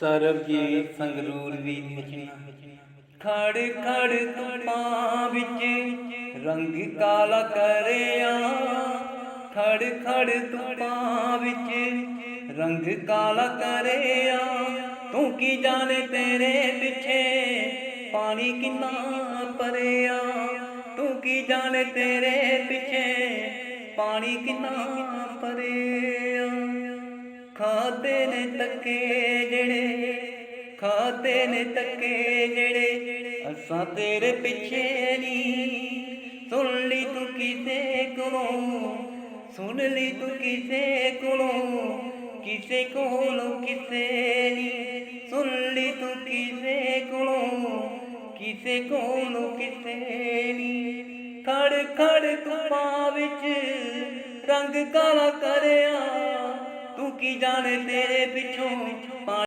ਸਰਬਜੀਤ ਸੰਗਰੂਰ ਵੀ ਮਚਨਾ ਖੜ ਖੜ ਧੁੱਪਾਂ ਵਿੱਚ ਰੰਗ ਕਾਲਾ ਕਰਿਆ। ਖੜ ਖੜ ਧੁੱਪਾਂ ਵਿੱਚ ਰੰਗ ਕਾਲਾ ਕਰਿਆ। ਤੂੰ ਕੀ ਜਾਣੇ ਤੇਰੇ ਪਿੱਛੇ ਪਾਣੀ ਕਿੰਨਾ ਭਰਿਆ। ਤੂੰ ਕੀ ਜਾਣੇ ਤੇਰੇ ਪਿੱਛੇ ਪਾਣੀ ਕਿੰਨਾ ਭਰਿਆ। ਖਾਦੇ ਨੇ ਤੱਕੇ ਜਿਹੜੇ, ਖਾਦੇ ਨੇ ਤੱਕੇ ਜਿਹੜੇ, ਅਸਾਂ ਤੇਰੇ ਪਿੱਛੇ ਨਹੀਂ ਸੁਣ ਲਈ ਤੂੰ ਕਿਸੇ ਕੋਲੋਂ, ਸੁਣ ਲਈ ਤੂੰ ਕਿਸੇ ਕੋਲੋਂ ਕਿਸੇ ਕੋਲੋਂ ਕਿਸੇ ਨਹੀਂ ਸੁਣ ਲਈ ਤੂੰ ਕਿਸੇ ਕੋਲੋਂ ਕਿਸੇ ਕੋਲੋਂ ਕਿਸੇ ਨਹੀਂ ਖੜ ਖੜ ਧੁੱਪਾਂ ਵਿੱਚ ਰੰਗ ਕਾਲਾ ਕਰਿਆ ਕੀ ਜਾਣੇ ਤੇਰੇ ਪਿੱਛੋਂ। ਪਾਣੀ